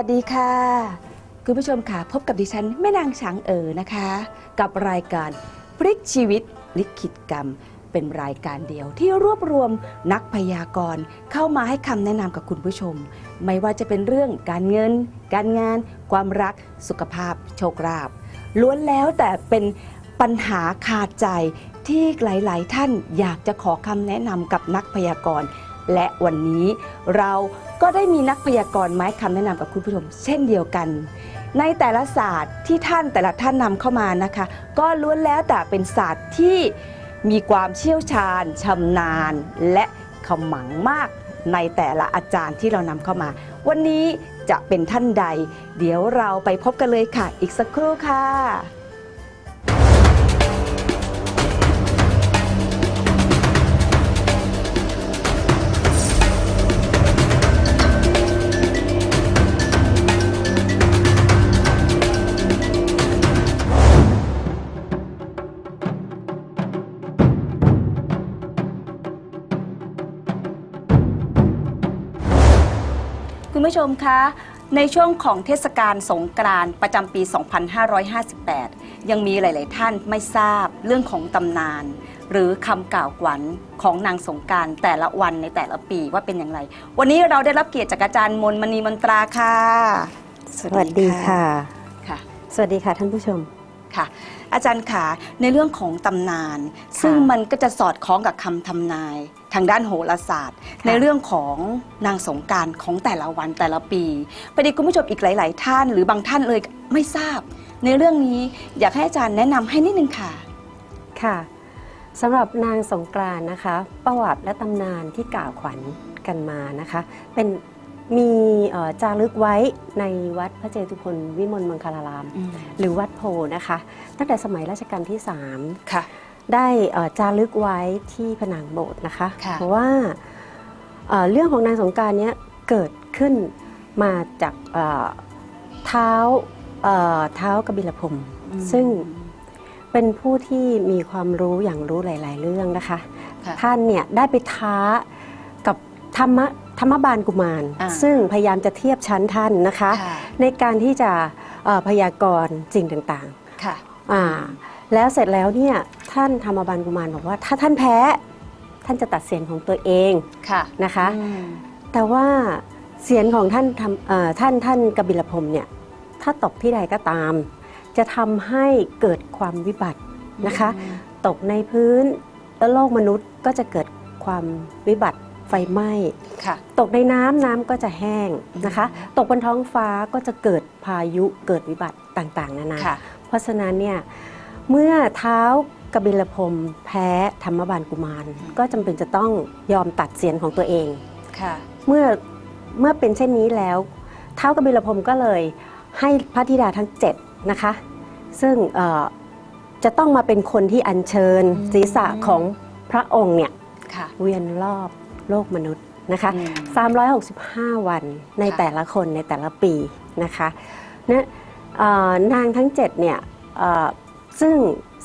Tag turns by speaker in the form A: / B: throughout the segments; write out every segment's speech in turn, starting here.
A: สวัสดีค่ะ คุณผู้ชมค่ะ พบกับดิฉันแม่นางช้างเอ๋อนะคะ กับรายการพลิกชีวิตลิขิตกรรม เป็นรายการเดียวที่รวบรวมนักพยากรณ์เข้ามาให้คำแนะนำกับคุณผู้ชม ไม่ว่าจะเป็นเรื่องการเงิน การงาน ความรักสุขภาพ โชคลาภล้วนแล้วแต่เป็นปัญหาคาใจที่หลาย ๆ ท่านอยากจะขอคำแนะนำกับนักพยากรณ์และวันนี้เรา ก็ได้มีนักพยากรณ์ไม้คำแนะนำกับคุณผู้ชมเช่นเดียวกัน ในแต่ละศาสตร์ที่ท่านแต่ละท่านนำเข้ามานะคะ ก็ล้วนแล้วแต่เป็นศาสตร์ที่มีความเชี่ยวชาญชำนาญ และขมังมากในแต่ละอาจารย์ที่เรานำเข้ามา วันนี้จะเป็นท่านใด เดี๋ยวเราไปพบกันเลยค่ะ อีกสักครู่ค่ะ ผู้ชมคะในช่วงของเทศกาลสงกรานต์ประจำปี 2558 ยังมีหลาย ๆ ท่านไม่ทราบเรื่องของตำนาน หรือคำกล่าวขวัญของนางสงกรารแต่ละวันในแต่ละปีว่าเป็นอย่างไร วันนี้เราได้รับเกียรติจากอาจารย์มนต์มณีมนตราค่ะ
B: สวัสดีค่ะ
A: ค่ะ
B: สวัสดีค่ะท่านผู้ชม
A: ค่ะ อาจารย์ขาในเรื่องของตำนาน ซึ่งมันก็จะสอดคล้องกับคำทำนาย ทางด้านโหราศาสตร์ ในเรื่องของนางสงกรารของแต่ละวันแต่ละปีพอดีคุณผู้ชมอีกหลาย ๆ ท่าน หรือบางท่านเลยไม่ทราบ ในเรื่องนี้อยากให้อาจารย์แนะนำให้นิดนึงค่ะ
B: ค่ะสำหรับนางสงกรานต์นะคะ ประวัติและตำนานที่กล่าวขวัญกันมานะคะ เป็นมีเอ่อจารึกไว้ในวัดพระเจตุพนวิมลมังคลาราม หรือวัดโพนะคะ ตั้งแต่สมัยรัชกาลที่3
A: ค่ะ
B: ได้เอ่อจารึกไว้ที่ผนังโบสถ์นะคะ
A: ค่ะ
B: เพราะว่าเอ่อเรื่องของนางสงกรารเนี้ยเกิดขึ้นมาจากเอ่อเท้าเอ่อเท้ากบิลพรหมซึ่งเป็นผู้ที่มีความรู้อย่างรู้หลาย ๆ เรื่องนะคะ
A: ค่ะ
B: ท่านเนี่ยได้ไปท้ากับธรรมะธรรมบาลกุมาร
A: อ่า
B: ซึ่งพยายามจะเทียบชั้นท่านนะคะ
A: ค่ะ
B: ในการที่จะเอ่อพยากรณ์สิ่งต่าง
A: ค่ะ
B: ๆอ่าแล้วเสร็จแล้วเนี่ย ท่านธรรมบาลกุมารบอกว่า ถ้าท่านแพ้ ท่านจะตัดเสียงของตัวเอง
A: ค่ะ
B: นะคะ
A: อืม
B: แต่ว่าเสียงของท่านทำเอ่อท่านท่านกบิลพรหมเนี่ยถ้าตกที่ใดก็ตาม จะทำให้เกิดความวิบัตินะคะ ตกในพื้นแล้วโลกมนุษย์ก็จะเกิดความวิบัติไฟไหม้
A: ค่ะ
B: ตกในน้ำน้ำก็จะแห้งนะคะ ตกบนท้องฟ้าก็จะเกิดพายุเกิดวิบัติต่างๆ นานา
A: ค่ะ
B: เพราะฉะนั้นเนี่ยเมื่อเท้า กบิลพรหมแพ้ธรรมบาลกุมาร ก็จำเป็นจะต้องยอมตัดเสียงของตัวเอง
A: ค่ะ
B: เมื่อเมื่อเป็นเช่นนี้แล้ว เท้าวกบิลพรหมก็เลยให้พระธิดาทั้งเจ็ดนะคะ ซึ่งเอ่อจะต้องมาเป็นคนที่อัญเชิญ
A: อืม
B: ศีรษะของพระองค์เนี่ย
A: ค่ะ
B: เวียนรอบโลกมนุษย์นะคะ
A: อืม
B: 365 วันใน
A: ค่ะ
B: แต่ละคนในแต่ละปีนะคะนะเอ่อนางทั้งเจ็ดเนี่ยเอ่อซึ่ง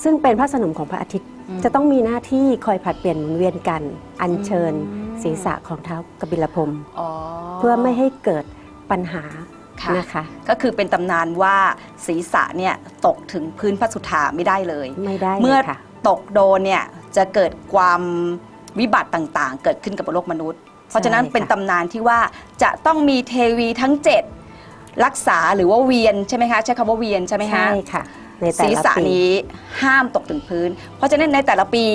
B: ซึ่งเป็นพระสนมของพระอาทิตย์
A: อืม
B: จะต้องมีหน้าที่คอยผลัดเปลี่ยนหมุนเวียนกัน อัญเชิญ
A: อืม
B: ศีรษะของเท้าวกบิลพรหม
A: อ๋อ
B: เพื่อไม่ให้เกิดปัญหา
A: ค่ะ
B: นะคะ
A: ก็คือเป็นตำนานว่าศีรษะเนี่ยตกถึงพื้นพระสุธาไม่ได้เลย
B: ไม่ได้
A: เมื่อ
B: เลยค่ะ
A: ตกโดนเนี่ยจะเกิดความวิบัติต่างๆ เกิดขึ้นกับโลกมนุษย์ เพราะฉะนั้น
B: ใช่ค่ะ
A: เป็นตำนานที่ว่าจะต้องมีเทวีทั้ง 7 รักษาหรือว่าเวียนใช่ไหมคะใช้คำว่าเวียนใช่ไหมคะ
B: ใช่ค่ะ ในแต่
A: ศีร
B: ละ
A: ษะ
B: ปี
A: นี้ห้ามตกถึงพื้น เพราะฉะนั้นในแต่ละปี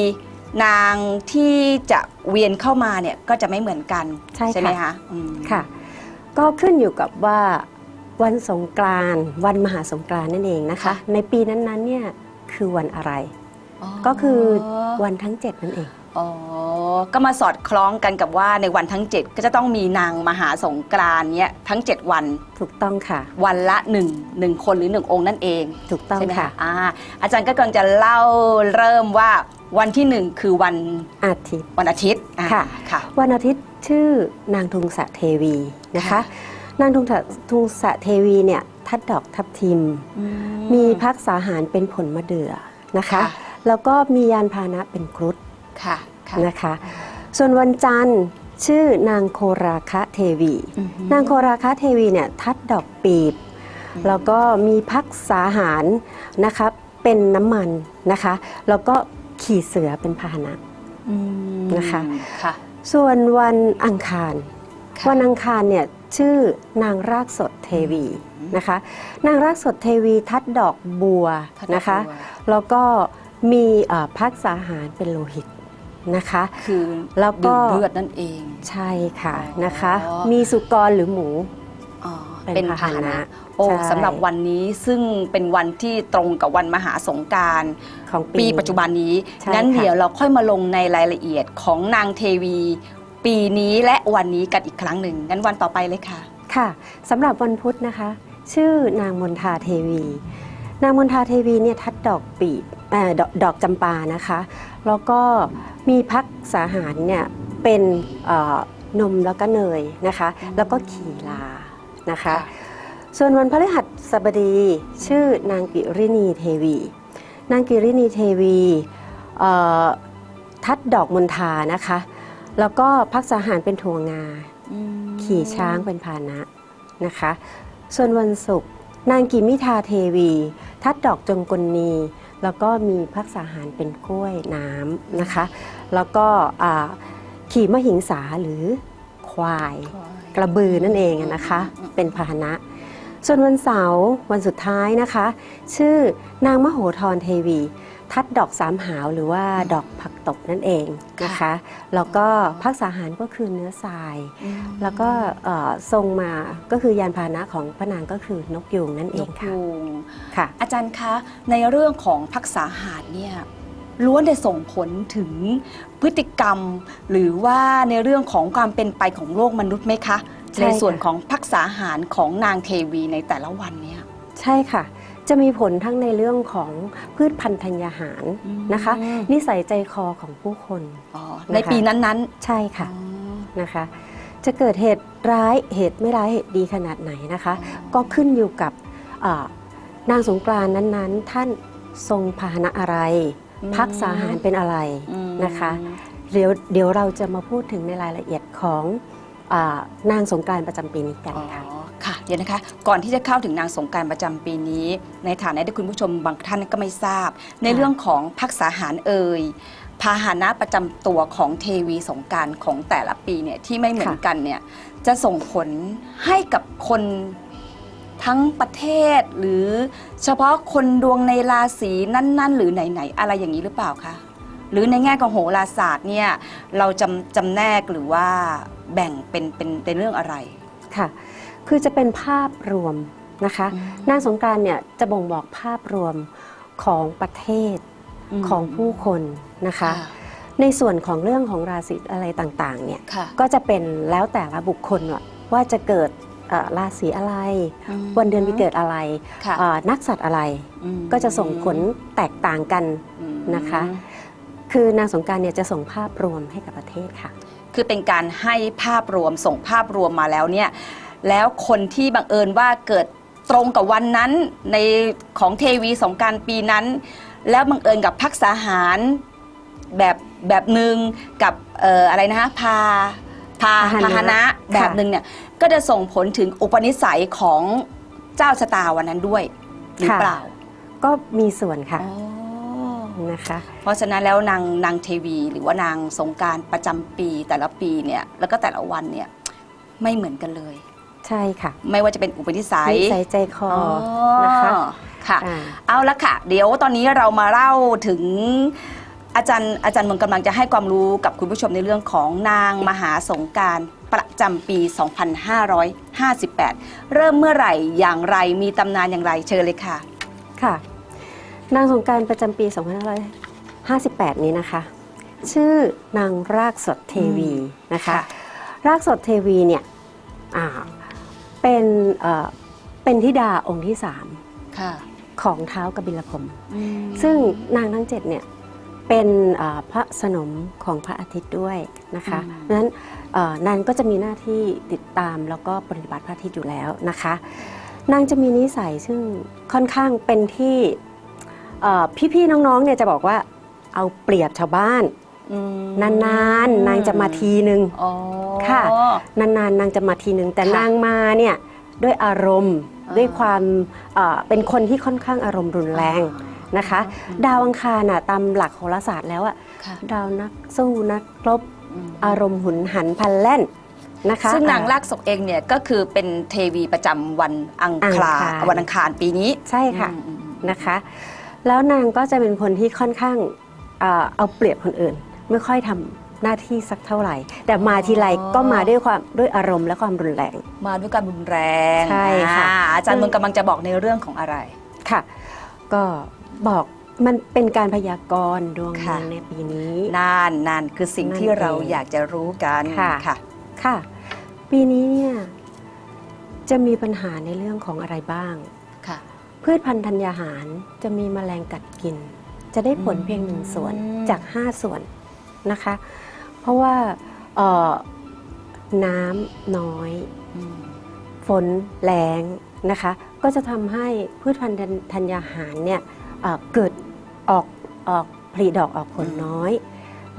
A: นางที่จะเวียนเข้ามาเนี่ยก็จะไม่เหมือนกัน
B: ใช่
A: ไหม
B: ค่ะ
A: คะอืม
B: ค่ะ ก็ขึ้นอยู่กับว่าวันสงกรานต์วันมหาสงกรานต์นั่นเองนะคะในปีนั้นๆเนี่ยคือวันอะไร ก็คือวันทั้ง 7 นั่นเอง
A: อ๋อ ก็มาสอดคล้องกันกับว่าในวันทั้ง 7 ก็จะต้องมีนางมหาสงกรานต์เนี่ยทั้ง 7 วัน
B: ถูกต้องค่ะ
A: วันละ1 1คนหรือ1องค์นั่นเอง
B: ถูกต้อง
A: ใช่ไหม
B: ค่ะ
A: คะอ่าอาจารย์ก็กำลังจะเล่าเริ่มว่าวันที่1คือวัน
B: อาทิตย์
A: วันอาทิตย์อ่า
B: ค่ะ
A: ค่ะ
B: วันอาทิตย์ชื่อนางทุงสะเทวีนะคะ
A: ค่ะ
B: นางทุงสะทุงสะเทวีเนี่ยทัดดอกทับทิมมีพักษาหารเป็นผลมะเดื่อนะคะ
A: ค่ะ
B: แล้วก็มียานพาหนะเป็นครุฑ
A: ค่ะค่ะ
B: นะคะ ส่วนวันจันทร์ชื่อนางโคราคะเทวีนางโคราคะเทวีเนี่ยทัดดอกปีบ แล้วก็มีพักษาหารนะคะเป็นน้ำมันนะคะ แล้วก็ขี่เสือเป็นพาหนะ
A: อืม
B: นะคะ
A: ค่ะ
B: ส่วนวันอังคาร
A: ค่ะ
B: วันอังคารเนี่ยชื่อนางรากสดเทวีนะคะ นางรากสดเทวีทัดดอกบัว
A: ทัดดอกบัว
B: นะคะแล้วก็มีเอ่อพักษาหารเป็นโลหิต นะคะ
A: คือ
B: แล้วก็
A: ดื่มเลือดนั่นเอง
B: ใช่ค่ะ
A: อ๋อ
B: นะคะ มีสุกรหรือหมู
A: อ๋อ
B: เป็น
A: เป็น
B: พา
A: พา
B: ห
A: ห
B: นะ
A: นะโอ้
B: ใช่
A: สำหรับวันนี้ซึ่งเป็นวันที่ตรงกับวันมหาสงกราร
B: ของ
A: ปีปัจจุบันนี้
B: ใช่
A: งั้น
B: ค่ะ
A: เดี๋ยวเราค่อยมาลงในรายละเอียดของนางเทวี ปีนี้และวันนี้กันอีกครั้งหนึ่งงั้นวันต่อไปเลยค่ะ
B: ค่ะสำหรับวันพุธนะคะ ชื่อนางมนทาเทวี นางมนทาเทวีเนี่ยทัดดอกปีบเอ่อดอกดอกจำปานะคะ แล้วก็มีพักษาหารเนี่ยเป็นเอ่อนมแล้วก็เนยนะคะ แล้วก็ขีลานะคะ ส่วนวันพฤหัสบดีชื่อนางกิรินีเทวี นางกิรินีเทวีเอ่อทัดดอกมณฑานะคะ แล้วก็พักษาหารเป็นถั่วงา ขี่ช้างเป็นพาหนะนะคะ ส่วนวันศุกร์นางกิมิทาเทวี ทัดดอกจงกลนี แล้วก็มีพักษาหารเป็นกล้วยน้ำนะคะ แล้วก็อ่าขี่มหิงสาหรือควาย กระบือนั่นเองอะนะคะ
A: อืม
B: เป็นพาหนะ ส่วนวันเสาร์วันสุดท้ายนะคะ ชื่อนางมโหธรเทวี ทัดดอกสามหาวหรือว่าดอกผักตบนั่นเองนะคะแล้วก็พักษาหารก็คือเนื้อทราย แล้วก็เอ่อทรงมาก็คือยานพาหนะของพระนางก็คือนกยูงนั่นเอนง
A: ก
B: ค่ะ
A: ยูง
B: ค่ะ
A: อาจารย์คะในเรื่องของพักษาหารเนี่ยล้วนได้ส่งผลถึงพฤติกรรม หรือว่าในเรื่องของความเป็นไปของโลกมนุษย์ไหมคะ
B: ใช่
A: ใน
B: ค่ะ
A: ส่วนของพักษาหารของนางเทวีในแต่ละวันเนี่ย
B: ใช่ค่ะ จะมีผลทั้งในเรื่องของพืชพันธุ์ธัญญาหารนะคะ
A: อืม
B: นิสัยใจคอของผู้คน
A: อ๋อในปีนั้นๆ
B: ใช่ค่ะ
A: อ๋อ
B: นะคะ จะเกิดเหตุร้ายเหตุไม่ร้ายเหตุดีขนาดไหนนะคะ ก็ขึ้นอยู่กับเอ่อนางสงกรานต์นั้นๆ ท่านทรงพาหนะอะไร
A: อืม
B: พักษาหารเป็นอะไร
A: อืม
B: นะคะเดี๋ยวเดี๋ยวเราจะมาพูดถึงในรายละเอียดของอานางสงกรานต์ประจำปีนี้กัน
A: อ๋อ
B: ค่ะ
A: ค่ะเดี๋ยวนะคะ ก่อนที่จะเข้าถึงนางสงการประจำปีนี้ ในฐานะที่คุณผู้ชมบางท่านก็ไม่ทราบ ในเรื่องของพักษาหารเอ่ยพาหนะประจำตัวของเทวีสงกรารของแต่ละปีเนี่ยที่ไม่เหมือนกันเนี่ยจะส่งผลให้กับคนทั้งประเทศ หรือเฉพาะคนดวงในราศีนั่น ๆ หรือไหน ๆ อะไรอย่างนี้หรือเปล่าคะหรือในแง่ของโหราศาสตร์เนี่ยเราจำจำแนกหรือว่าแบ่งเป็นเป็นเป็นเรื่องอะไร
B: ค่ะ คือจะเป็นภาพรวมนะคะ นางสงกรานต์เนี่ยจะบ่งบอกภาพรวมของประเทศ
A: ม
B: ของผู้คนนะคะ ในส่วนของเรื่องของราศีอะไรต่างๆเนี่ย
A: ค่ะ
B: ก็จะเป็นแล้วแต่ละบุคคลว่าว่าจะเกิดเอ่อราศีอะไร
A: อืม
B: วันเดือนปีเกิดอะไร
A: ค่ะ
B: เอ่อนักสัตว์อะไร
A: อืม
B: ก็จะส่งผลแตกต่างกัน
A: อืม
B: นะคะ คือนางสงกรารเนี่ยจะส่งภาพรวมให้กับประเทศค่ะ
A: คือเป็นการให้ภาพรวมส่งภาพรวมมาแล้วเนี่ย แล้วคนที่บังเอิญว่าเกิดตรงกับวันนั้นในของเทวีสงกรารปีนั้น แล้วบังเอิญกับพักษาหารแบบแบบหนึ่งกับเอ่ออะไรนะฮะพาพา
B: พาหนะ
A: พาหนะ
B: ค่ะ
A: แบบหนึ่งเนี่ยก็จะส่งผลถึงอุปนิสัยของเจ้าชะตาวันนั้นด้วยหรือเปล่า
B: ก็มีส่วนค่ะ
A: อ๋อ
B: นะคะ
A: เพราะฉะนั้นแล้วนางนางเทวี หรือว่านางสงกรารประจำปีแต่ละปีเนี่ยแล้วก็แต่ละวันเนี่ยไม่เหมือนกันเลย
B: ใช่ค่ะ
A: ไม่ว่าจะเป็นอุปนิสัย
B: นิสัยใจคอ
A: อ๋อ
B: นะคะ
A: ค่ะ
B: อ่า
A: เอาละค่ะ เดี๋ยวตอนนี้เรามาเล่าถึงอาจารย์อาจารย์มนต์กำลังจะให้ความรู้กับคุณผู้ชมในเรื่องของนางมหาสงกรารประจำปี 2558 เริ่มเมื่อไหร่อย่างไรมีตำนานอย่างไรเชิญเลยค่ะ
B: ค่ะ นางสงกรารประจำปี 2558 นี้นะคะ ชื่อนางรากสดเทวีนะคะ
A: ค่ะ
B: รากสดเทวีเนี่ยอ่า เป็นเอ่อเป็นธิดาองค์ที่สาม
A: ค่ะ
B: ของเท้าวกบิลพรหมซึ่งนางทั้งเจ็ดเนี่ยเป็นเอ่อพระสนมของพระอาทิตย์ด้วยนะคะ
A: อืม
B: เพราะฉะนั้นเอ่อนางก็จะมีหน้าที่ติดตามแล้วก็ปฏิบัติพระอาทิตย์อยู่แล้วนะคะ นางจะมีนิสัยซึ่งค่อนข้างเป็นที่เอ่อพี่ๆน้องๆเนี่ยจะบอกว่าเอาเปรียบชาวบ้าน
A: อืม
B: นานๆนางจะมาทีหนึ่ง
A: อ๋อ
B: ค่ะ นานๆนางจะมาทีหนึ่งแต่
A: ค่ะ
B: นางมาเนี่ยด้วยอารมณ์
A: อ่า
B: ด้วยความเอ่อเป็นคนที่ค่อนข้างอารมณ์รุนแรงนะคะ ดาวอังคารน่ะตามหลักโหราศาสตร์แล้วอะ
A: ค่ะ
B: ดาวนักสู้นักรบ
A: ม
B: อารมณ์หุนหันพลันแล่นนะคะ
A: ซึ่งนาง
B: อ่
A: ลากศกเองเนี่ยก็คือเป็นเทวีประจำวันอังคาร
B: อังคาร
A: วันอังคารปีนี้
B: ใช่ค่ะ
A: อืมอืม
B: นะคะ แล้วนางก็จะเป็นคนที่ค่อนข้างเอ่อเอาเปรียบคนอื่น ไม่ค่อยทำหน้าที่สักเท่าไหร่ แต่มาทีไรก็มาด้วยความด้วยอารมณ์และความรุนแรง
A: มาด้วยการรุนแรง
B: ใช่ค่ะ
A: อ่าอาจารย์มึงกำลังจะบอกในเรื่องของอะไร
B: ค่ะ ก็บอกมันเป็นการพยากรณ์ดวง
A: ค่ะ
B: นางในปีนี้
A: นานนานคือสิ่ง
B: นั่น
A: ที่เรา
B: เอง
A: อยากจะรู้กัน
B: ค่ะ
A: ค่ะ
B: ค่ะปีนี้เนี่ยจะมีปัญหาในเรื่องของอะไรบ้าง
A: ค่ะ
B: พืชพันธุ์ธัญญาหารจะมีแมลงกัดกิน จะได้ผลเพียงหนึ่งส่วน
A: อืม
B: จาก5ส่วน นะคะ เพราะว่าเอ่อน้ำน้อย
A: อืม
B: ฝนแรงนะคะ ก็จะทำให้พืชพันธุ์ธัญญาหารเนี่ยเอ่อเกิดออกออกผลิดอกออกผลน้อย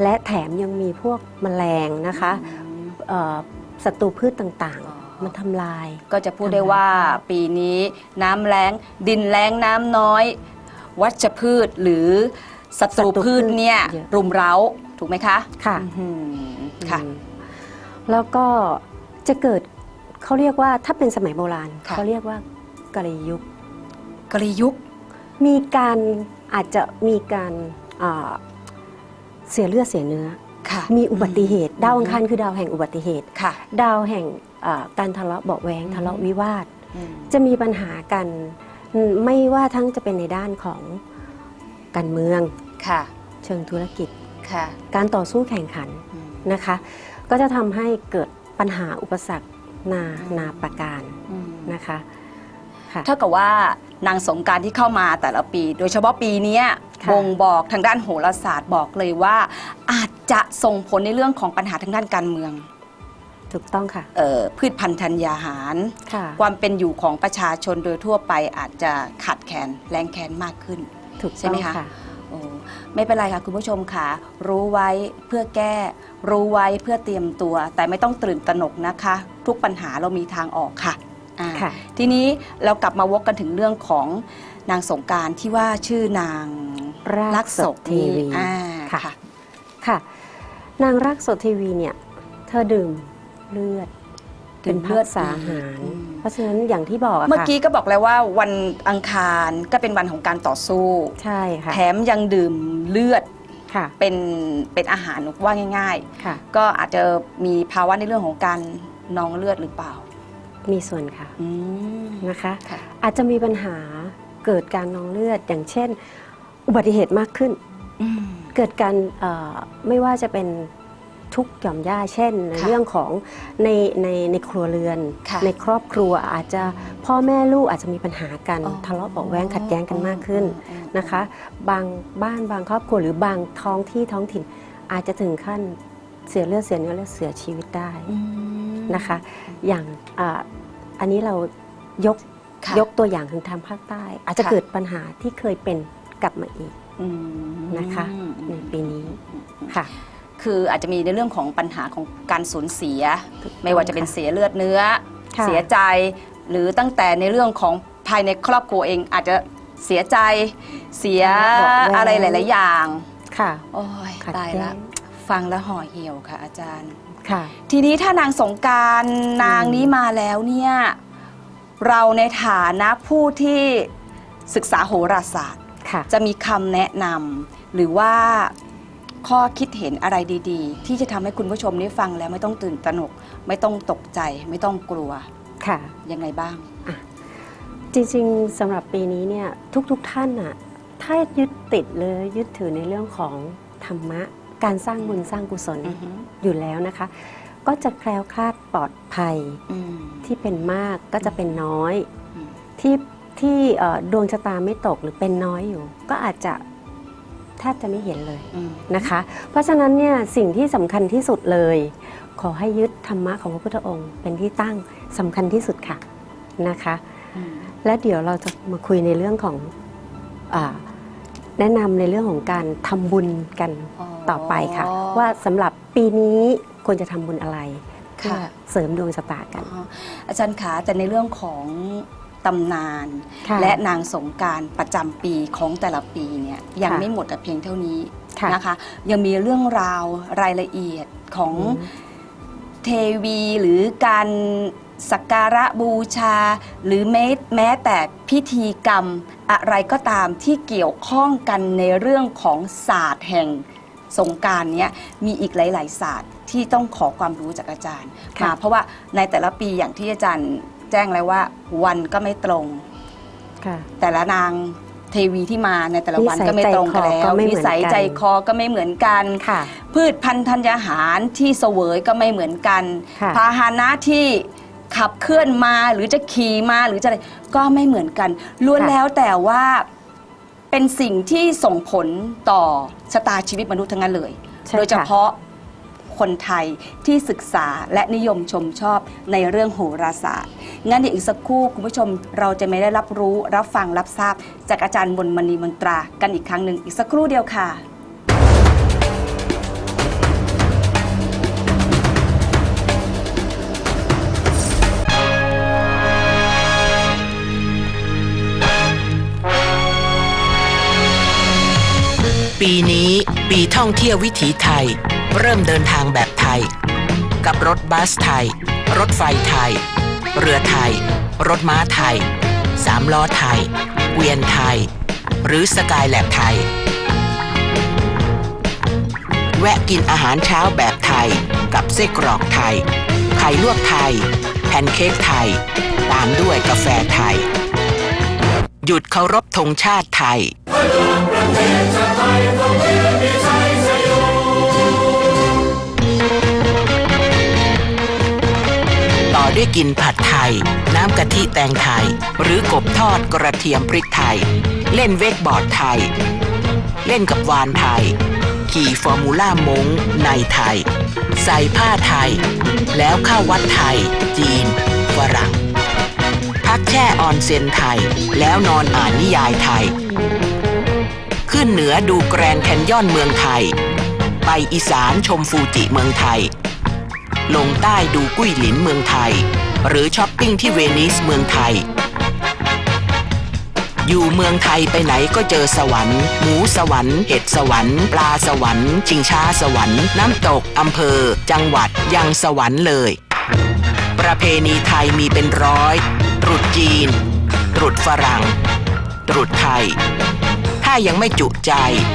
B: และแถมยังมีพวกแมลงนะคะ
A: อืม
B: เอ่อศัตรูพืชต่าง
A: อ๋อ
B: ๆมันทำลาย
A: ก็จะพูดได้ว่าปีนี้น้ำแล้งดินแล้งน้ำน้อย วัชพืชหรือศัตรู
B: ศัตรูพื
A: พื
B: ช
A: ชเนี่ย
B: เยอะ
A: รุมเร้า ถูกไหมคะ
B: ค่ะ
A: อืมค่ะ
B: อืมแล้วก็จะเกิดเขาเรียกว่าถ้าเป็นสมัยโบราณ
A: ค่ะ
B: เขาเรียกว่ากะลียุค
A: กริยุค
B: มีการอาจจะมีการอ่าเสียเลือดเสียเนื้อ
A: ค่ะ
B: มีอุบัติเหตุ ดาวอังคารคือดาวแห่งอุบัติเหตุ
A: ค่ะ
B: ดาวแห่งอ่าการทะเลาะเบาะแวง
A: อืม
B: ทะเลาะวิวาท
A: อืม
B: จะมีปัญหากันอืมไม่ว่าทั้งจะเป็นในด้านของการเมือง
A: ค่ะ
B: เชิงธุรกิจ
A: ค่ะ
B: การต่อสู้แข่งขัน
A: อืม
B: นะคะ ก็จะทำให้เกิดปัญหาอุปสรรคนา
A: อืม
B: นาประการ
A: อืม
B: นะคะค่ะ
A: เท่ากับว่านางสงกรารที่เข้ามาแต่ละปี โดยเฉพาะปีเนี้ย
B: ค่ะ
A: บ่งบอกทางด้านโหราศาสตร์บอกเลยว่า อาจจะส่งผลในเรื่องของปัญหาทางด้านการเมือง
B: ถูกต้องค่ะ
A: เอ่อพืชพันธุ์ธัญญาหาร
B: ค่ะ
A: ความเป็นอยู่ของประชาชนโดยทั่วไปอาจจะขาดแคลนแรงแค้นมากขึ้น
B: ถูก
A: ใช่
B: ต้อ
A: ไหม
B: ง
A: คะ
B: ค่ะ
A: โอ้ ไม่เป็นไรค่ะคุณผู้ชมค่ะ รู้ไว้เพื่อแก้ รู้ไว้เพื่อเตรียมตัว แต่ไม่ต้องตื่นตระหนกนะคะ ทุกปัญหาเรามีทางออกค่ะอ่า
B: ค่ะ
A: ทีนี้เรากลับมาวกกันถึงเรื่องของนางสงกรารที่ว่าชื่อนาง
B: รักษกเทวี
A: อ่า
B: ค่ะ
A: ค่ะ
B: ค่ะ นางรักษกเทวีเนี่ย เธอดื่มเลือด
A: ดื่
B: เป็น
A: ม
B: เลื
A: เลื
B: อ
A: อ
B: ด
A: ด
B: สาหาร
A: อืม
B: เพราะฉะนั้นอย่างที่บอกอะ
A: เมื่อ
B: ค่ะ
A: กี้ก็บอกแล้วว่าวันอังคารก็เป็นวันของการต่อสู้
B: ใช่ค่ะ
A: แถมยังดื่มเลือด
B: ค่ะ
A: เป็นเป็นอาหารว่าง่าย
B: ค่ะ
A: ๆก็อาจจะมีภาวะในเรื่องของการนองเลือดหรือเปล่า
B: มีส่วนค่ะ
A: อืม
B: นะคะ
A: ค่ะ
B: อาจจะมีปัญหาเกิดการนองเลือดอย่างเช่น อุบัติเหตุมากขึ้น
A: อืม
B: เกิดการเอ่อไม่ว่าจะเป็น ทุกข์หย่อมย่าเช่นใน
A: ค่ะ
B: เรื่องของในในในครัวเรือน
A: ค่ะ
B: ในครอบครัวอาจจะพ่อแม่ลูกอาจจะมีปัญหากัน
A: อ๋อ
B: ทะเลาะเบาะแว้งขัดแย้งกันมากขึ้น
A: อืม
B: นะคะ บางบ้านบางครอบครัวหรือบางท้องที่ท้องถิ่นอาจจะถึงขั้นเสียเลือดเสียเนื้อและเสียชีวิตได้
A: อืม
B: นะคะ อย่างอ่าอันนี้เรายก
A: ค่ะ
B: ยกตัวอย่างถึงทางภาคใต้ อาจจะ
A: ค่ะ
B: เกิดปัญหาที่เคยเป็นกลับมาอีก
A: อืม
B: นะคะ
A: อืม
B: ในปีนี้ค่ะ
A: คืออาจจะมีในเรื่องของปัญหาของการสูญเสีย
B: ถูกต้อง
A: ไม่ว่าจะเป็น
B: ค่ะ
A: เสียเลือดเนื้อ
B: ค่ะ
A: เสียใจ หรือตั้งแต่ในเรื่องของภายในครอบครัวเองอาจจะเสียใจเสีย
B: เบาะแว้ง
A: อะไรหลาย ๆ อย่าง
B: ค่ะ
A: โอ้ย
B: ขัด
A: ตาย
B: แย้
A: ละ
B: ง
A: ฟังแล้วห่อเหี่ยวค่ะ อาจารย์
B: ค่ะ
A: ทีนี้ถ้านางสงกรารนางนี้มาแล้วเนี่ยเราในฐานะผู้ที่ศึกษาโหราศาสตร์
B: ค่ะ
A: จะมีคำแนะนำหรือว่า ข้อคิดเห็นอะไรดีๆ ที่จะทำให้คุณผู้ชมได้ฟังแล้วไม่ต้องตื่นตระหนก ไม่ต้องตกใจ ไม่ต้องกลัว
B: ค่ะ
A: ยังไงบ้าง
B: จริงๆสำหรับปีนี้เนี่ยทุกๆท่านน่ะถ้ายึดติดเลยยึดถือในเรื่องของธรรมะ การสร้างบุญสร้างกุศล
A: อือฮึ
B: อยู่แล้วนะคะ ก็จะแคล้วคลาดปลอดภัย
A: อืม
B: ที่เป็นมากก็จะเป็นน้อย
A: อืม
B: ที่ที่เอ่อดวงชะตาไม่ตกหรือเป็นน้อยอยู่ ก็อาจจะ แทบจะไม่เห็นเลย
A: อืม
B: นะคะ เพราะฉะนั้นเนี่ยสิ่งที่สำคัญที่สุดเลย ขอให้ยึดธรรมะของพระพุทธองค์ เป็นที่ตั้งสำคัญที่สุดค่ะนะคะ
A: อืม
B: และเดี๋ยวเราจะมาคุยในเรื่องของอาแนะนำในเรื่องของการทำบุญกันต่อไปค่ะ ว่าสำหรับปีนี้ควรจะทำบุญอะไรเพื่อ
A: ค่ะ
B: เสริมดวงชะตากัน
A: อ๋ออาจารย์คะแต่ในเรื่องของ ตำนาน
B: ค่ะ
A: และนางสงกรารประจำปีของแต่ละปีเนี่ยยัง
B: ค่ะ
A: ไม่หมดแต่เพียงเท่านี้
B: ค่ะ
A: นะคะยังมีเรื่องราวรายละเอียดของ
B: อืม
A: เทวีหรือการสักการะบูชา หรือแม้แม้แต่พิธีกรรมอะไรก็ตามที่เกี่ยวข้องกันในเรื่องของศาสตร์แห่งสงกรารเนี้ยมีอีกหลาย ๆ ศาสตร์ที่ต้องขอความรู้จากอาจารย์
B: ค่ะ
A: มาเพราะว่าในแต่ละปีอย่างที่อาจารย์ แจ้งแล้วว่าวันก็ไม่ตรง
B: ค่ะ
A: แต่ละนางเทวีที่มาในแต่ละวัน
B: นิสัย
A: ก็ไม่ตรงกัน
B: ใจคอ
A: แล้
B: ก็
A: ว
B: ไม่เหมื
A: นิ
B: อน
A: สัย
B: กัน
A: ใจคอก็ไม่เหมือนกัน
B: ค่ะ
A: พืชพันธุ์ธัญญาหารที่เสวยก็ไม่เหมือนกัน
B: ค่ะ
A: พาหนะที่ขับเคลื่อนมาหรือจะขี่มาหรือจะอะไรก็ไม่เหมือนกันล้วนแล้วแต่ว่าเป็นสิ่งที่ส่งผลต่อชะตาชีวิตมนุษย์ทั้งนั้นเลย
B: ใช่
A: โดยเฉ
B: ค่ะ
A: พาะ คนไทยที่ศึกษาและนิยมชมชอบในเรื่องโหราศาสตร์ งั้นเดี๋ยวอีกสักครู่คุณผู้ชมเราจะไม่ได้รับรู้รับฟังรับทราบ จากอาจารย์บนมณีมนตรากันอีกครั้งหนึ่งอีกสักครู่เดียวค่ะ
C: ปีนี้ปีท่องเที่ยววิถีไทย เริ่มเดินทางแบบไทย กับรถบัสไทย รถไฟไทย เรือไทย รถม้าไทย สามล้อไทยเวียนไทย หรือสกายแลบไทย แวะกินอาหารเช้าแบบไทย กับไส้กรอกไทย ไข่ลวกไทย แพนเค้กไทย ตามด้วยกาแฟไทย หยุดเคารพธงชาติไทย ด้วยกินผัดไทย น้ำกะทิแตงไทย หรือกบทอดกระเทียมพริกไทย เล่นเวกบอร์ดไทย เล่นกับวานไทย ขี่ฟอร์มูล่ามงในไทย ใส่ผ้าไทย แล้วเข้าวัดไทย จีนฝรั่ง พักแช่ออนเซนไทย แล้วนอนอ่านนิยายไทย ขึ้นเหนือดูแกรนแคนยอนเมืองไทย ไปอีสานชมฟูจิเมืองไทย ลงใต้ดูกุ้ยหลินเมืองไทย หรือช้อปปิ้งที่เวนิสเมืองไทย อยู่เมืองไทยไปไหนก็เจอสวรรค์ หมูสวรรค์เห็ดสวรรค์ ปลาสวรรค์ชิงช้าสวรรค์ น้ำตกอำเภอ จังหวัดยังสวรรค์เลย ประเพณีไทยมีเป็นร้อยตรุษจีนตรุษฝรั่งตรุษไทยถ้ายังไม่จุใจ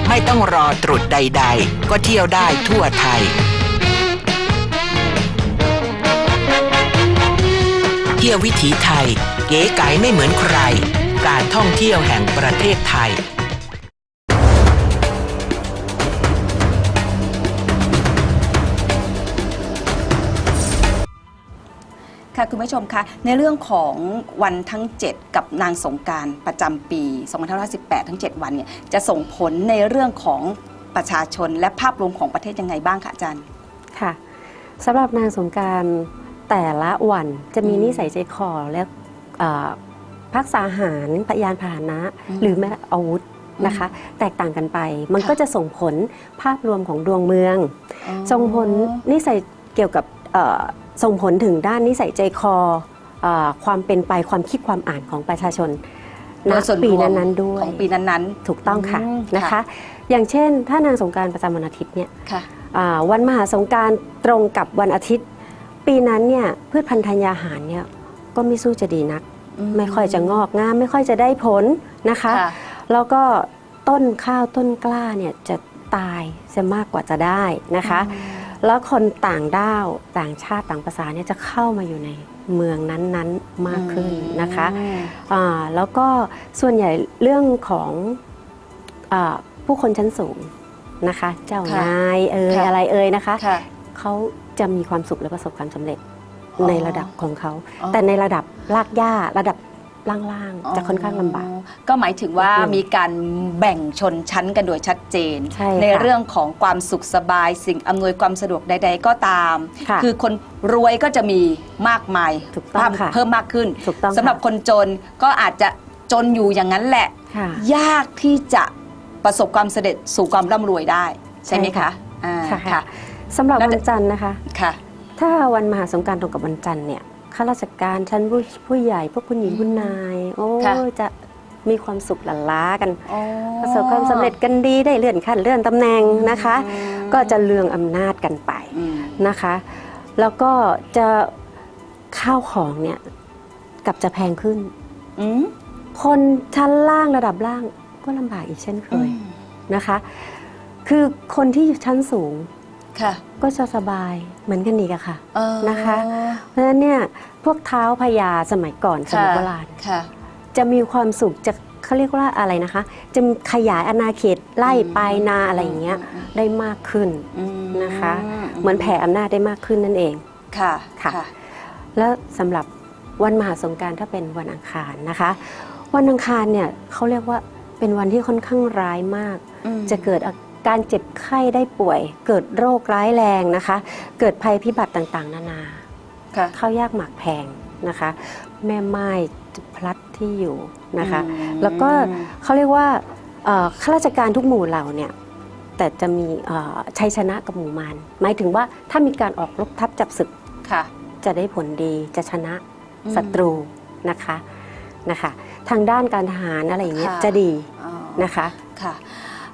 C: ไม่ต้องรอตรุษใด ๆ ก็เที่ยวได้ทั่วไทย ที่ยววิถีไทย เก๋ไก๋ไม่เหมือนใคร การท่องเที่ยวแห่งประเทศไทย
A: ค่ะคุณผู้ชมคะในเรื่องของวันทั้ง 7 กับนางสงกรารประจำปี2518 ทั้ง 7 วันเนี่ยจะส่งผลในเรื่องของประชาชนและภาพรวมของประเทศยังไงบ้างคะอาจารย์
B: ค่ะสำหรับนางสงกราร แต่ละวันจะมี
A: อืม
B: นิสัยใจคอและเอ่อพักษาหารพยานพาหนะ
A: อืม
B: หรือแม้อาวุธนะคะ แตกต่างกันไป มัน
A: ค่ะ
B: ก็จะส่งผลภาพรวมของดวงเมือง ส่งผลนิสัยเกี่ยวกับเอ่อส่งผลถึงด้านนิสัยใจคอเออความเป็นไปความคิดความอ่านของประชาชนณ
A: โดยส่วน
B: ปี
A: รวม
B: นั้นๆด้วย
A: ของปีนั้น
B: ถูกต้องค่ะ
A: อืม
B: นะคะ
A: ค่ะ
B: อย่างเช่น ถ้านางสงกรารประจำวันอาทิตย์เนี่ย
A: ๆค่ะ
B: อ่าวันมหาสงกรารตรงกับวันอาทิตย์ ปีนั้นเนี่ยพืชพันธุ์ธัญญาหารเนี่ยก็ไม่สู้จะดีนัก ไม่ค่อยจะงอกงามไม่ค่อยจะได้ผลนะคะ
A: ค่ะ
B: แล้วก็ต้นข้าวต้นกล้าเนี่ยจะตายจะมากกว่าจะได้นะคะ แล้วคนต่างด้าวต่างชาติต่างภาษาเนี่ยจะเข้ามาอยู่ในเมืองนั้นๆมากขึ้นนะคะ
A: อืม
B: อ่าแล้วก็ส่วนใหญ่เรื่องของอาผู้คนชั้นสูงนะคะ เจ้า
A: ค่ะ
B: นายเอ่ย
A: ค่ะ
B: อะไรเอ่ยนะคะ
A: ค่ะ
B: เขา จะมีความสุขและประสบความสำเร็จ
A: อ๋อ
B: ในระดับของเขา
A: อ๋อ
B: แต่ในระดับลากย่าระดับล่างๆ จะค่อนข้างลำบาก
A: ก็หมายถึงว่า
B: นิดนึง
A: มีการแบ่งชนชั้นกันโดยชัดเจน
B: ใช่ค่ะ
A: เรื่องของความสุขสบาย สิ่งอำนวยความสะดวกใด ๆ ก็ตาม
B: ค่ะ
A: อคนรวยก็จะมีมากมาย
B: ถูกต้องค่ะ
A: เพิ่มมากขึ้น
B: ถูกต้อง
A: สำหรับ
B: ค่ะ
A: คนจนก็อาจจะจนอยู่อย่างนั้นแหละ
B: ค่ะ
A: ยากที่จะประสบความสำเร็จสู่ความร่ำรวยได้ ใช่ไหม
B: ใช่ค่ะ
A: คะอ่า
B: ค่ะ
A: ค่ะ
B: สำหรับ
A: แล้ว
B: วันจันทร์นะคะ
A: ค่ะ
B: ถ้าวันมหาสงกรารตรงกับวันจันทร์เนี่ยข้าราชการชั้นผู้ผู้ใหญ่พวกคุณหญิง
A: อืม
B: คุณนาย โอ้
A: ค่ะ
B: จะมีความสุขหลั่นล้ากัน
A: อ๋อ
B: ประสบความสำเร็จกันดีได้เลื่อนขั้นเลื่อนตำแหน่งนะคะ
A: อืม
B: ก็จะเลืองอำนาจกันไป
A: อืม
B: นะคะ แล้วก็จะข้าวของเนี่ยกลับจะแพงขึ้น
A: อืม
B: คนชั้นล่างระดับล่างก็ลำบากอีกเช่นเคย นะคะ คือคนที่อยู่ชั้นสูง
A: ค่ะ
B: ก็จะสบายเหมือนกันอีกอะค่ะ
A: เออ
B: นะคะ เพราะฉะนั้นเนี่ยพวกเท้าพญาสมัยก่อนสมัยโบราณ
A: ค่ะ
B: จะมีความสุขจะเขาเรียกว่าอะไรนะคะ จะขยายอาณาเขตไล่ไปนาอะไรอย่างเงี้ยได้มากขึ้น
A: อืม
B: นะคะ เหมือนแผ่อำนาจได้มากขึ้นนั่นเอง
A: ค่ะ
B: ค่ะ แล้วสำหรับวันมหาสงกรารถ้าเป็นวันอังคารนะคะ วันอังคารเนี่ยเขาเรียกว่าเป็นวันที่ค่อนข้างร้ายมาก
A: อืม
B: จะเกิดอา การเจ็บไข้ได้ป่วย เกิดโรคร้ายแรงนะคะ เกิดภัยพิบัติต่างๆ นานา
A: ค่ะ
B: ข้าวยากหมากแพงนะคะ แม่ไม้จะพลัดที่อยู่นะคะ
A: อืม
B: แล้วก็เขาเรียกว่าเอ่อข้าราชการทุกหมู่เหล่าเนี่ยแต่จะมีเอ่อชัยชนะกับหมู่มารหมายถึงว่าถ้ามีการออกรบทัพจับศึก
A: ค่ะ
B: จะได้ผลดีจะชนะ
A: อืม
B: ศัตรูนะคะนะคะ ทางด้านการทหารอะไรอย่างเงี้ย
A: ค่ะ
B: จะดี
A: อ๋อ
B: นะคะ
A: ค่ะ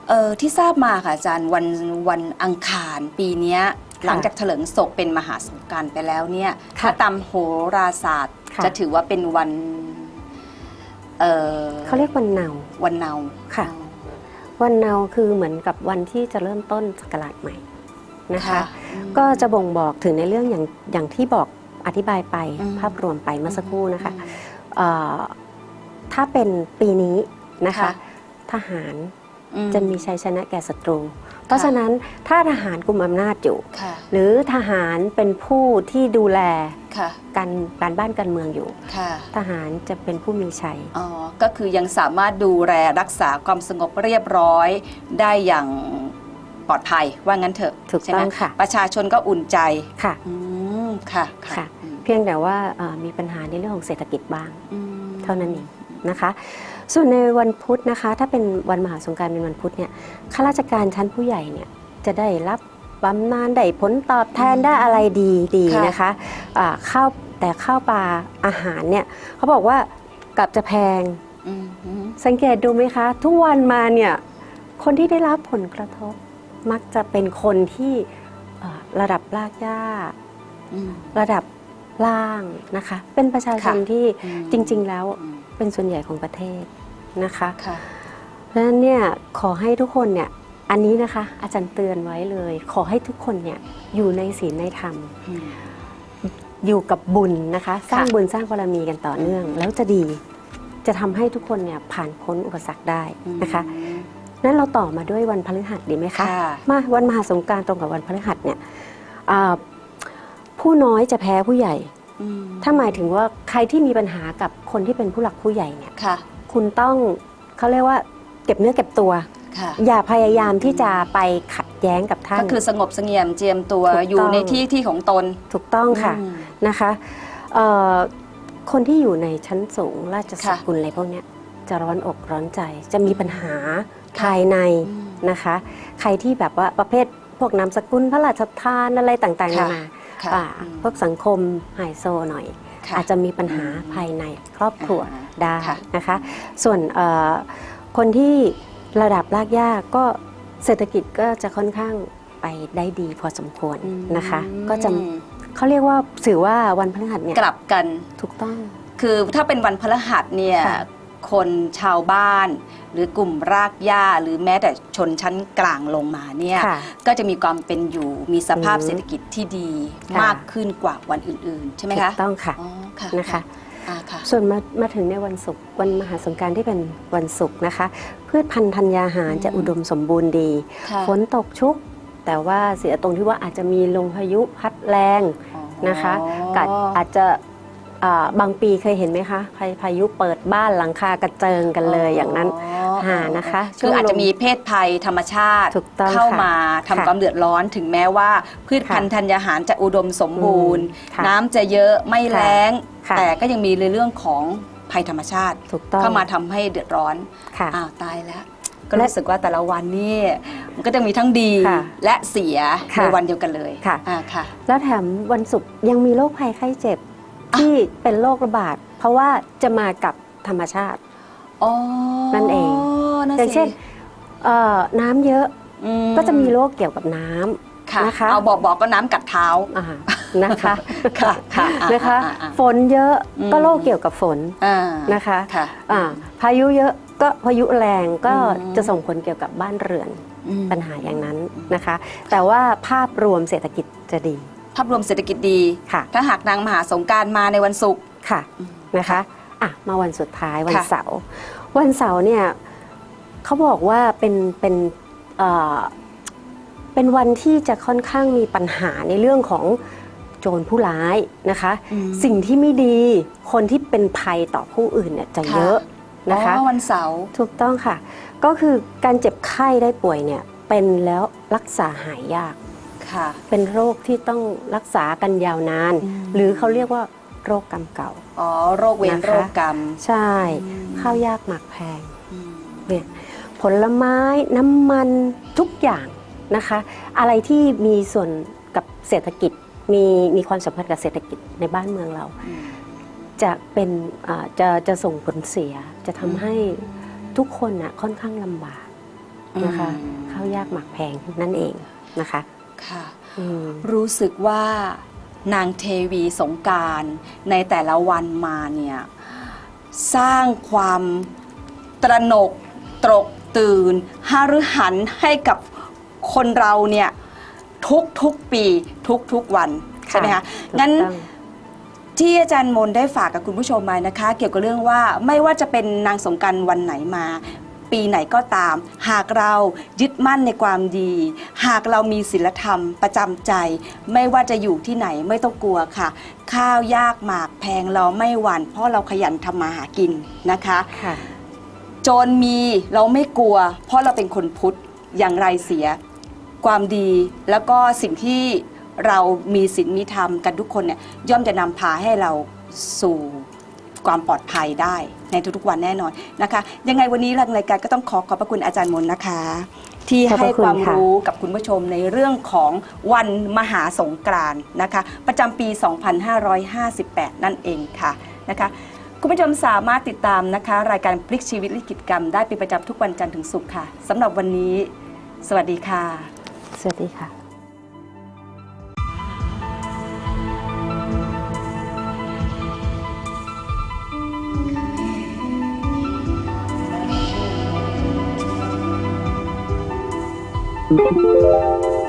A: เออที่ทราบมาค่ะอาจารย์วันวันอังคารปีเนี้ยหลังจากเถลิงศกเป็นมหาสงกรารไปแล้วเนี่ย
B: ค่ะ
A: ถ้าตามโหราศาสตร์
B: ค่ะ
A: จะถือว่าเป็นวันเออ
B: เขาเรียกวันเนา
A: วันเนา
B: ค่ะ วันเนาคือเหมือนกับวันที่จะเริ่มต้นศักราชใหม่นะคะก็จะบ่งบอกถึงในเรื่องอย่างอย่างที่บอกอธิบายไป
A: อืม
B: ภาพรวมไปเมื่อสักครู่นะคะ
A: อืม
B: เอ่อถ้าเป็นปีนี้นะคะ
A: ค่ะ
B: ทหาร
A: อื
B: จะมีชัยชนะแก่ศัตรู เพราะฉะนั้นถ้าทหารกุมอำนาจอยู่
A: ค่ะ
B: หรือทหารเป็นผู้ที่ดูแล
A: ค่ะ
B: การการบ้านการเมืองอยู่
A: ค่ะ
B: ทหารจะเป็นผู้มีชัย
A: อ๋อ ก็คือยังสามารถดูแลรักษาความสงบเรียบร้อยได้อย่างปลอดภัยว่างั้นเถอะ
B: ถูก
A: ใช่ไหม
B: ต้องค่ะ
A: ประชาชนก็อุ่นใจ
B: ค่ะ
A: อืมค่ะ
B: ค่ะ
A: อืม
B: เพียงแต่ว่าเอ่อมีปัญหาในเรื่องของเศรษฐกิจบ้าง
A: อืม
B: เท่านั้นเองนะคะ ส่วนในวันพุธนะคะ ถ้าเป็นวันมหาสงกรารเป็นวันพุธเนี่ยข้าราชการชั้นผู้ใหญ่เนี่ยจะได้รับบำนาญได้ผลตอบแทนได้อะไรดีดีนะคะอ่าข้าวแต่ข้าวปลาอาหารเนี่ยเขาบอกว่ากลับจะแพง
A: อืมอืม
B: สังเกตดูไหมคะ ทุกวันมาเนี่ยคนที่ได้รับผลกระทบมักจะเป็นคนที่เอ่อระดับรากหญ้า
A: อืม
B: ระดับ ล่างนะคะ เป็นประชาชน
A: ค่ะ
B: ที่
A: อืม
B: จริง ๆ แล้ว
A: อืม
B: เป็นส่วนใหญ่ของประเทศนะคะ
A: ค่ะ
B: เพราะฉะนั้นเนี่ยขอให้ทุกคนเนี่ยอันนี้นะคะอาจารย์เตือนไว้เลย ขอให้ทุกคนเนี่ยอยู่ในศีลในธรรม
A: อืม
B: อยู่กับบุญนะคะ สร้าง
A: ค่ะ
B: บุญสร้างบารมีกันต่อเนื่อง
A: อืม
B: แล้วจะดีจะทำให้ทุกคนเนี่ยผ่านพ้นอุปสรรคได้นะคะ
A: อืม
B: นั้นเราต่อมาด้วยวันพฤหัสดีไหมคะ
A: ค่ะ
B: มาวันมหาสงกรารตรงกับวันพฤหัสเนี่ยอ่า ผู้น้อยจะแพ้ผู้ใหญ่
A: อืม
B: ถ้าหมายถึงว่าใครที่มีปัญหากับคนที่เป็นผู้หลักผู้ใหญ่เนี่ย
A: ค่ะ
B: คุณต้องเขาเรียกว่าเก็บเนื้อเก็บตัว
A: ค่ะ
B: อย่าพยายามที่จะไปขัดแย้งกับท่าน
A: ก็คือสงบเสงี่ยมเจียมตัว
B: ถูกต้อง
A: อยู่ในที่ที่ของตน
B: ถูกต้องค่ะ
A: อืม
B: นะคะเอ่อคนที่อยู่ในชั้นสูงราชส
A: ค่ะ
B: กุลอะไรพวกเนี้ยจะร้อนอกร้อนใจ จะมีปัญหาภายใน
A: อืม
B: นะคะ ใครที่แบบว่าประเภทพวกนามสกุลพระราชทานอะไรต่างๆนา
A: ค่ะ
B: นา
A: ค่ะ
B: อ่า
A: อืม
B: พวกสังคมไฮโซหน่อย
A: ค่ะ
B: อาจจะมีปัญหาภายในครอบครัว
A: อ่า
B: ได้
A: ค่ะ
B: นะคะ ส่วนเอ่อคนที่ระดับรากหญ้าก็เศรษฐกิจก็จะค่อนข้างไปได้ดีพอสมควรนะคะ ก็จะเขาเรียกว่าถือว่าวันพฤหัสเนี่ย
A: กลับกัน
B: ถูกต้อง
A: คือถ้าเป็นวันพฤหัสเนี่ย
B: ค่ะ
A: คนชาวบ้าน หรือกลุ่มรากหญ้าหรือแม้แต่ชนชั้นกลางลงมาเนี่ย
B: ค่ะ
A: ก็จะมีความเป็นอยู่มีสภาพ
B: อืม
A: เศรษฐกิจที่ดี
B: ค่ะ
A: มากขึ้นกว่าวันอื่น ๆ ใช่ไหม
B: ถู
A: คะ
B: กต้องค่ะ
A: อ๋อค่ะ
B: นะคะ
A: อ่าค่ะ
B: ส่วนมามาถึงในวันศุกร์วันมหาสงกรารที่เป็นวันศุกร์นะคะ พืชพันธุ์ธัญญาหาร
A: อืม
B: จะอุดมสมบูรณ์ดี
A: ค่ะ
B: ฝนตกชุก แต่ว่าเสียตรงที่ว่าอาจจะมีลมพายุพัดแรง
A: อ๋อ
B: นะคะ กัดอาจจะ อ่าบางปีเคยเห็นไหมคะพาพายุเปิดบ้านหลังคากระเจิงกันเลยอย่างนั้นหานะคะ
A: คืออาจจะมีเพศภัยธรรมชาติ
B: ถูกต้อง
A: เข้า
B: ค่ะ
A: มาทำ
B: ค่ะ
A: ความเดือดร้อนถึงแม้ว่า พืช
B: ค่ะ
A: พันธุ์ธัญญาหารจะอุดมสมบูรณ์
B: อืมค่ะ
A: น้ำจะเยอะไม่แล้ง
B: ค่ะ
A: แต่ก็ยังมีในเรื่องของภัยธรรมชาติ
B: ถูกต้อง
A: เข้ามาทำให้เดือดร้อน
B: ค่ะ
A: อ้าวตายแล้ว ก็รู้สึกว่าแต่ละวันนี่มันก็จะมีทั้งดี
B: ค่ะ
A: และเสีย
B: ค่ะ
A: ในวันเดียวกันเลย
B: ค่ะ
A: อ่าค่ะ
B: แล้วแถมวันศุกร์ยังมีโรคภัยไข้เจ็บ ที่เป็นโรคระบาด เพราะว่าจะมากับธรรมชาติ
A: อ๋อ
B: นั่นเอง
A: นั่น
B: อย่าง
A: สิ
B: เช่นเอ่อน้ำเยอะ
A: อื
B: ก็จะมีโรคเกี่ยวกับน้ำ
A: ค่ะ
B: นะคะ
A: เอาบอกบอกก็น้ำกัดเท้า
B: อ่านะคะ
A: ค่ะค่ะอ่า
B: นะคะ
A: อ่าอ่า
B: ฝนเยอะ
A: อืม
B: ก็โรคเกี่ยวกับฝน
A: อ่า
B: นะคะ
A: ค่ะ
B: อ่าพายุเยอะก็พายุแรงก็
A: อืม
B: จะส่งผลเกี่ยวกับบ้านเรือน
A: อืม
B: ปัญหาอย่างนั้นนะคะ แต่ว่าภาพรวมเศรษฐกิจจะดี
A: ภาพรวมเศรษฐกิจดี
B: ค่ะ
A: ถ้าหากนางมหาสงกรารมาในวันศุกร์
B: ค่ะ
A: อืม
B: นะคะอะมาวันสุดท้ายวัน
A: ค่ะ
B: เสาร์วันเสาร์เนี่ยเขาบอกว่าเป็นเป็นเอ่อเป็นวันที่จะค่อนข้างมีปัญหาในเรื่องของโจรผู้ร้ายนะคะ
A: อืม
B: สิ่งที่ไม่ดีคนที่เป็นภัยต่อผู้อื่นเนี่ยจะ
A: ค่ะ
B: เยอะนะคะ
A: อ๋อวันเสาร์
B: ถูกต้องค่ะ ก็คือการเจ็บไข้ได้ป่วยเนี่ยเป็นแล้วรักษาหายยาก
A: ค่ะ
B: เป็นโรคที่ต้องรักษากันยาวนาน
A: อืม
B: หรือเขาเรียกว่าโรคกรรมเก่า
A: อ๋อ โรคเวร
B: นะคะ
A: โรคกรรม
B: ใช่
A: อืม
B: ข้าวยากหมากแพง
A: อืม
B: เนี่ยผลไม้น้ำมันทุกอย่างนะคะ อะไรที่มีส่วนกับเศรษฐกิจมีมีความสัมพันธ์กับเศรษฐกิจในบ้านเมืองเรา
A: อืม
B: จะเป็นอ่าจะจะส่งผลเสียจะทำ
A: อืม
B: ให้ทุกคนน่ะค่อนข้างลำบากนะคะ
A: อืม
B: ข้าวยากหมากแพงนั่นเองนะคะ
A: ค่ะ
B: อืม
A: รู้สึกว่านางเทวีสงกรารในแต่ละวันมาเนี่ย สร้างความตระหนกตรกตื่นหฤหันให้กับคนเราเนี่ย ทุกทุกๆปีทุกทุกๆวัน ใช่ไหมคะ
B: ถูก
A: งั้น
B: ต้อง
A: ที่อาจารย์มนต์ได้ฝากกับคุณผู้ชมมานะคะ เกี่ยวกับเรื่องว่าไม่ว่าจะเป็นนางสงกรารวันไหนมา ปีไหนก็ตาม หากเรายึดมั่นในความดี หากเรามีศีลธรรมประจำใจ ไม่ว่าจะอยู่ที่ไหนไม่ต้องกลัวค่ะ ข้าวยากหมากแพงเราไม่หวั่นเพราะเราขยันทำมาหากินนะคะ
B: ค่ะ
A: โจรมีเราไม่กลัว เพราะเราเป็นคนพุทธอย่างไรเสีย ความดีแล้วก็สิ่งที่เรามีศีลมีธรรมกันทุกคนเนี่ยย่อมจะนำพาให้เราสู่ ความปลอดภัยได้ในทุกๆวันแน่นอนนะคะ ยังไงวันนี้ทางรายการก็ต้องขอขอบพระคุณอาจารย์มนนะคะ ที่ให้
B: ค
A: วามรู้กับคุณผู้ชมในเรื่องของวันมหาสงกรานต์นะคะ ประจำปี 2558 นั่นเองค่ะนะคะคุณผู้ชมสามารถติดตามนะคะ รายการพลิกชีวิตลิขิตกรรมได้เป็นประจำทุกวันจันทร์ถึงศุกร์ค่ะสำหรับวันนี้ สวัสดีค่ะ
B: สวัสดีค่ะ
D: Música